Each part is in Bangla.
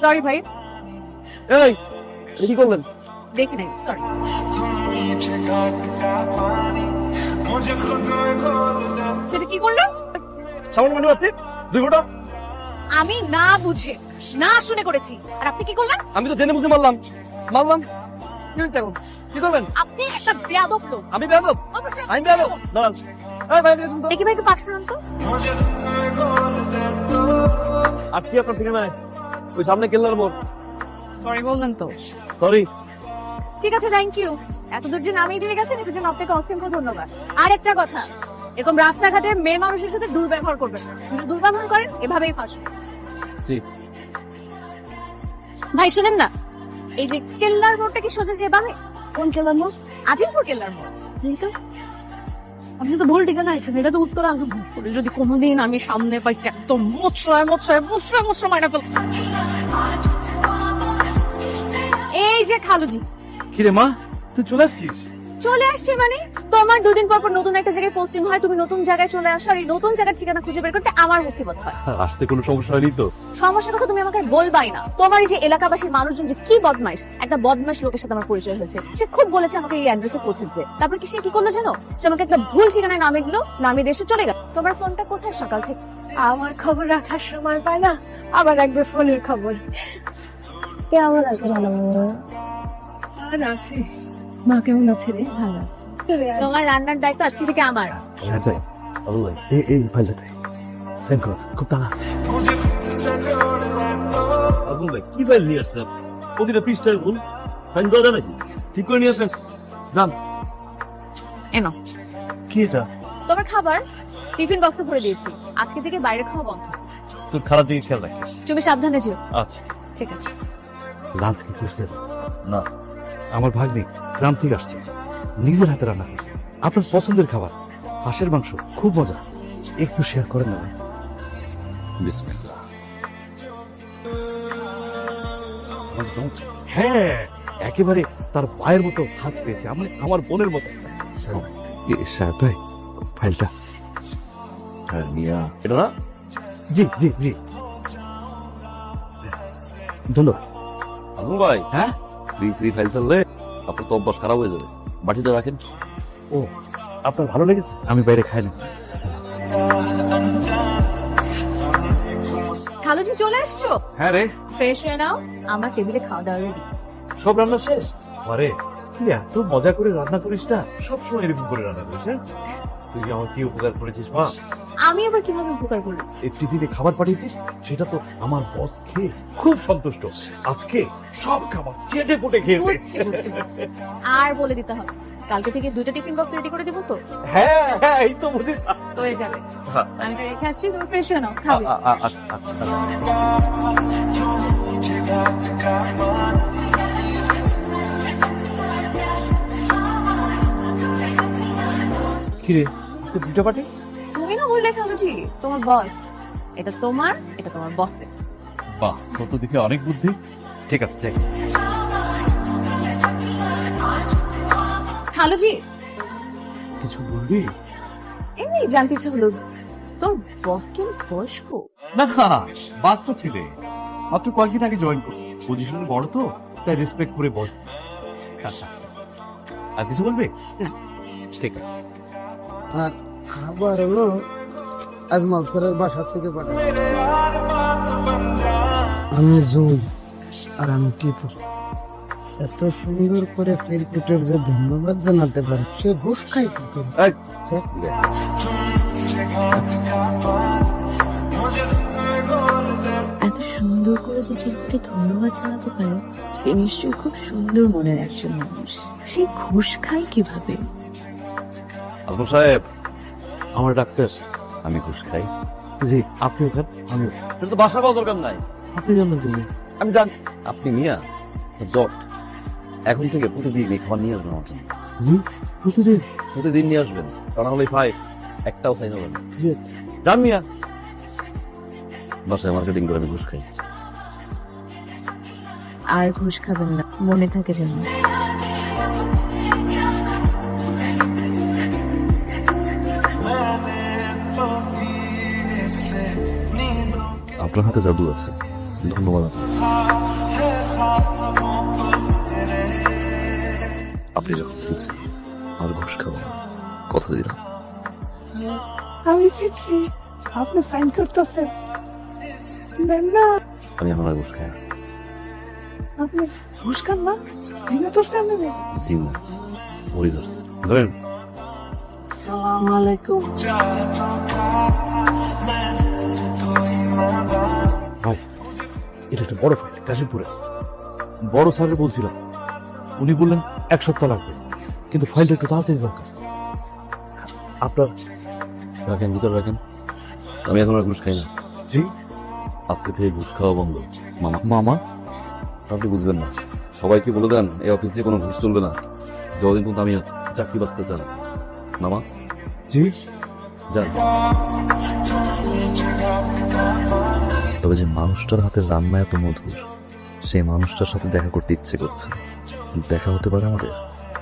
সরি ভাই। এই কি করলেন? দেখি নাই সরি সেটা কি করল? সামান্য মানে আসছি দুই ঘণ্টা আমি না বুঝে না শুনে করেছি। আর আপনি কি করলেন? আমি তো জেনে বুঝে মারলাম। মারলাম? কি হয়েছে এখন? কি করবেন? আপনি একটা বেয়াদব লোক আমি বেয়াদব? অবশ্যই আমি বেয়াদব। দাঁড়ান। এই ভাই দেখুন তো। দেখি ভাই একটু পাশ ফেরান তো। আসছি আপনার ঠিকানায় ওই সামনে কেল্লার মোড়। সরি বললেন তো। সরি ঠিক আছে থ্যাংক ইউ এত দূর যে নামিয়ে দিয়ে গেছেন এটার জন্য আপনাকে অসংখ্য ধন্যবাদ। আর একটা কথা এরকম রাস্তাঘাটে মেয়ে মানুষের সাথে দুর্ব্যবহার করবেন। যদি দুর্ব্যবহার করেন এভাবেই ফাঁসবেন জি। ভাই শুনেন না এই যে কেল্লার মোড়টা কি সোজা যে বামে? কোন কেল্লার মোড়? আজিমপুর কেল্লার মোড়। আপনি তো ভুল ঠিকানা আছেন এটা তো উত্তর আজমপুর যদি কোনোদিন আমি সামনে পাইছি একদম মোচড়ায় মোচড়ায় মোচড়ায় মোচড়ায় মাইনা ফেল এই যে খালুজি। কিরে মা তুই চলে আসছিস? চলে আসছে মানে? তোমার দুদিন পর পর নতুন একটা জায়গায় পোস্টিং হয় তুমি নতুন জায়গায় চলে আসো আর এই নতুন জায়গার ঠিকানা খুঁজে বের করতে আমার মুসিবত হয়। আসতে কোনো সমস্যা হয়নি তো? সমস্যার কথা তুমি আমাকে বলবাই না। তোমার এই যে এলাকাবাসীর মানুষজন যে কি বদমাইশ একটা বদমাইশ লোকের সাথে আমার পরিচয় হয়েছে। সে খুব বলেছে আমাকে এই অ্যাড্রেসে পৌঁছে দিতে। তারপর কি সে কি করল জানো? সে আমাকে একটা ভুল ঠিকানায় নামিয়ে দিল নামিয়ে দিয়ে এসে চলে গেল। তোমার ফোনটা কোথায় সকাল থেকে? আমার খবর রাখার সময় পায় না আবার একবার ফোনের খবর। কেমন আছে আর আছে। মা কেমন আছে রে ভালো আছে। তোমার রান্নার দায়িত্ব আজকে থেকে আমার। তাই এই এই ফাইলটা তাই খুব টাকা আছে। আবুল ভাই কি ফাইল নিয়ে আসছেন? প্রতিটা পৃষ্ঠায় ভুল সাইন করা যায় ঠিক করে নিয়ে আসেন। যান। এনো। কি এটা? তোমার খাবার টিফিন বক্সে ভরে দিয়েছি। আজকে থেকে বাইরে খাওয়া বন্ধ। তোর খারাপ দিকে খেয়াল রাখিস। তুমি সাবধানে যেও। আচ্ছা। ঠিক আছে। লাঞ্চ কি করছেন? না। আমার ভাগ্নি গ্রাম থেকে আসছে। নিজের হাতে রান্না করছে। আপনার পছন্দের খাবার হাঁসের মাংস খুব মজা। একটু শেয়ার করেন না। ভাই হ্যাঁ একেবারে তার মায়ের মতো হাত পেয়েছে। আমার আমার বোনের মতো। সাহেব ভাই ফাইলটা। এটা না? জি জি জি। ধন্যবাদ। ভাই। হ্যাঁ? ফ্রি ফ্রি ফাইল চাললে আপনার তো অভ্যাস খারাপ হয়ে যাবে। বাটিটা রাখেন। ও আপনার ভালো লেগেছে? আমি বাইরে খাই না। খালুজি চলে এসছো হ্যাঁ রে। ফ্রেশ হয়ে নাও আমার টেবিলে খাওয়া দাওয়া রেডি সব রান্না শেষ? আরে তুই এত মজা করে রান্না করিস না সব সময় এরকম করে রান্না করিস হ্যাঁ? তুই যে আমার কি উপকার করেছিস মা? আমি আবার কীভাবে উপকার করলাম এই টিফিনে খাবার পাঠিয়েছিস সেটা তো আমার বস খেয়ে খুব সন্তুষ্ট। আজকে সব খাবার চেটে পুটে খেয়েছে আর বলে দিতে হবে কালকে থেকে দুইটা টিফিন বক্স রেডি করে দিব তো? হ্যাঁ হ্যাঁ এই তো বুঝিস হয়ে যাবে। হ্যাঁ। আমি রেখে আসছি তুমি ফ্রেশ হয়ে নাও খাবে। আচ্ছা আচ্ছা। কিরে? দুটো পার্টি তুমি না বললে খালুজি তোমার বস এটা তোমার এটা তোমার বসের বাহ তোর তো দেখে অনেক বুদ্ধি। ঠিক আছে ঠিক খালুজি কিছু বলবি? এমনি জানতে ইচ্ছা হলো তোর বস কি বয়স্ক? না বাচ্চা ছেলে। মাত্র কয়েকদিন আগে জয়েন করি পজিশন বড় তো তাই রেসপেক্ট করে বস আচ্ছা। আর কিছু বলবে? না। ঠিক আছে। আর খাবার হলো আজমাল স্যারের বাসার থেকে পাঠানো আমি জুই আর আমি টিপু। এত সুন্দর করে সিরকুটের যে ধন্যবাদ জানাতে পারে। সে ঘুষ খায় কি করে? এত সুন্দর করে যে চিরকুটে ধন্যবাদ জানাতে পারে সে নিশ্চয়ই খুব সুন্দর মনের একজন মানুষ। সে ঘুষ খায় কীভাবে? আজম সাহেব আমার ডাক্তার আমি ঘুষ খাই। জি আপনি ওখান আমি সেটা তো বাসা পাওয়া দরকার নাই? আপনি জানেন তুমি আমি জানি। আপনি মিয়া জট। এখন থেকে প্রতিদিন এই খাবার নিয়ে আসবেন আমার জন্য। জি প্রতিদিন? প্রতিদিন নিয়ে আসবেন। কারণ হলে ফাইভ একটাও সাইন হবে না। জি আচ্ছা। জান মিয়া। বাসায় মার্কেটিং করে আমি ঘুষ খাই। আর ঘুষ খাবেন না মনে থাকে যেন। আপনার হাতে জাদু আছে। ধন্যবাদ আপনি যখন বলছেন আর ঘুষ খাব কথা দিলাম। আমি চিঠি আপনি সাইন করতেছেন। দেন না। আমি এখন আর ঘুষ খাই না। আপনি ঘুষ খান না? সিগনেচার সামনে নেই জি না। মরি ধরছে ধরেন। সালাম আলাইকুম। বড় ফাইল কাশিমপুরে। বড় স্যারের বলছিলাম উনি বললেন এক সপ্তাহ লাগবে কিন্তু ফাইলটা একটু তাড়াতাড়ি দরকার। আপনার রাখেন ভিতরে রাখেন। আমি এখন আর ঘুষ খাই না। জি? আজকে থেকে ঘুষ খাওয়া বন্ধ। মামা? মামা? আপনি বুঝবেন না। সবাইকে বলে দেন এই অফিসে কোনো ঘুষ চলবে না। যতদিন পর্যন্ত আমি আছি চাকরি বাঁচতে চান। মামা? জি? যান। তবে যে মানুষটার হাতের রান্না এত মধুর, সেই মানুষটার সাথে দেখা করতে ইচ্ছে করছে। দেখা হতে পারে আমাদের।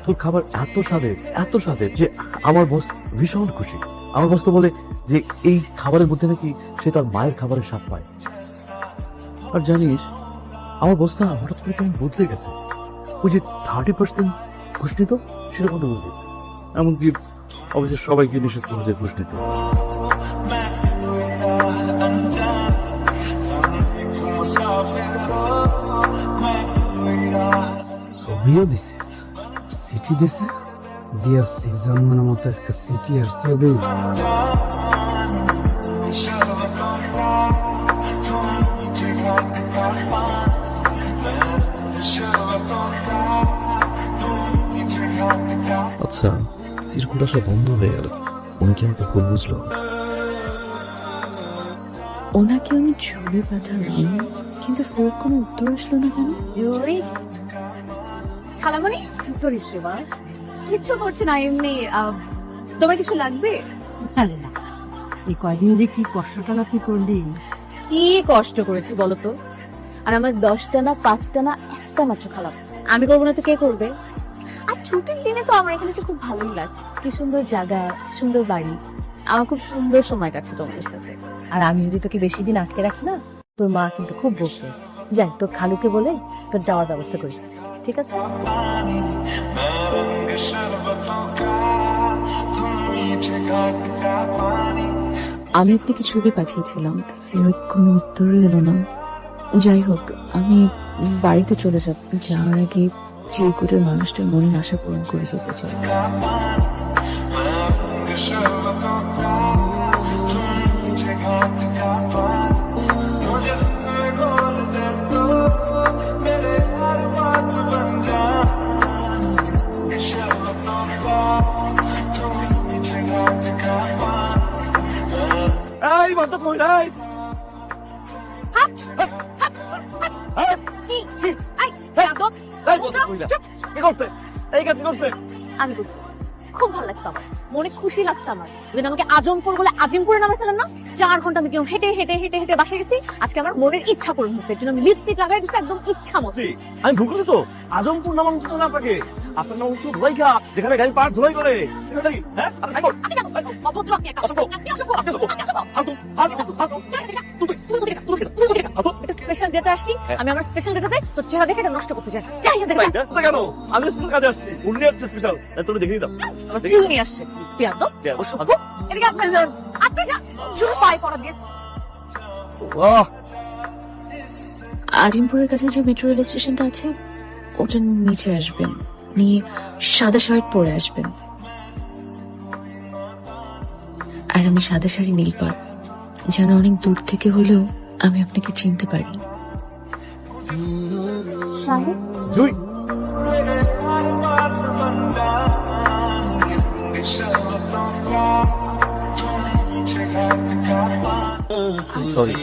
তোর খাবার এত স্বাদের এত স্বাদের যে আমার বস ভীষণ খুশি। আমার বস তো বলে যে এই খাবারের মধ্যে নাকি সে তার মায়ের খাবারের স্বাদ পায়। আর জানিস, আমার বস না হঠাৎ করে কেমন বদলে গেছে। ওই যে থার্টি পার্সেন্ট ঘুষ নিত সেটা বন্ধ করে দিয়েছে এমনকি অবশ্যই সবাইকে নিষেধ করে ঘুষ নিতে ছবিও দিছে। চিঠি দিছে। দিয়েছি জন্মের মতো আজকে চিঠি আর ছবি। আচ্ছা সিরকুলটা সব বন্ধ হয়ে গেল। উনি কি আমাকে ভুল বুঝলো? ওনাকে আমি ছবি পাঠালাম কিন্তু ফেরত কোনো উত্তর আসলো না কেন? খালামণি? উত্তর সেবা কিচ্ছু করছে না এমনি আহ, তোমার কিছু লাগবে? আরে না। এই কয়দিন যে কি কষ্টটা না তুই করলি। কি কষ্ট করেছি বলো তো? আর আমার দশটা না পাঁচটা না একটা মাত্র খালাম। আমি করব না তো কে করবে? আর ছুটির দিনে তো আমার এখানে এসে খুব ভালোই লাগছে। কি সুন্দর জায়গা সুন্দর বাড়ি। আমার খুব সুন্দর সময় কাটছে তোমাদের সাথে। আর আমি যদি তোকে বেশি দিন আটকে রাখি না তোর মা কিন্তু খুব বকবে। যাই তোর খালুকে বলে তোর যাওয়ার ব্যবস্থা করে দিচ্ছি ঠিক আছে? আমি আপনাকে ছবি পাঠিয়েছিলাম ফেরত কোনো উত্তর এলো না। যাই হোক আমি বাড়িতে চলে যাব যাওয়ার আগে চিরকুটের মানুষটার মনের আশা পূরণ করে যেতে চাই। কি? করছে? আমি বুঝতে পারছি। খুব ভালো লাগছে আমার। মনে খুশি লাগছে আমার। যদি আমাকে আজমপুর বলে আজিমপুরে নামাইছিলাম না? চার ঘণ্টা আমি কীরকম হেঁটে হেঁটে হেঁটে হেঁটে বাসে গেছি আজকে আমার মনের ইচ্ছা পূরণ হচ্ছে এর জন্য আমি লিপস্টিক লাগাই দিচ্ছি একদম ইচ্ছা মতো আমি ভুল করছি তো আজমপুর নামানো উচিত না আপনাকে আপনার নাম উচিত ধোলাইখা যেখানে গাড়ি পার ধোলাই করে? হ্যাঁ? অভদ্র আপনি একটা। অসভ্য। আপনি অসভ্য। আপনি অসভ্য। স্পেশাল ডেটা আসছি আমি আমার স্পেশাল ডেটাতে তোর চেহারা দেখে এটা নষ্ট করতে চাই। ব্যস্ত কেন আমি স্কুল কাজে আসছি উনি আসছে স্পেশাল তুমি দেখে নিয়ে আসছে পিয়াদ অসভ্য এদিকে আসবে আপনি যা। জুড়ে পায়ে পড়া দিয়ে। বাহ। আজিমপুরের কাছে যে মেট্রো রেল স্টেশনটা আছে ওটা নিচে আসবেন। নিয়ে সাদা শার্ট পরে আসবেন। আর আমি সাদা শাড়ি নীল পার যেন অনেক দূর থেকে হলেও আমি আপনাকে চিনতে পারি। সাহেব জুই। সরি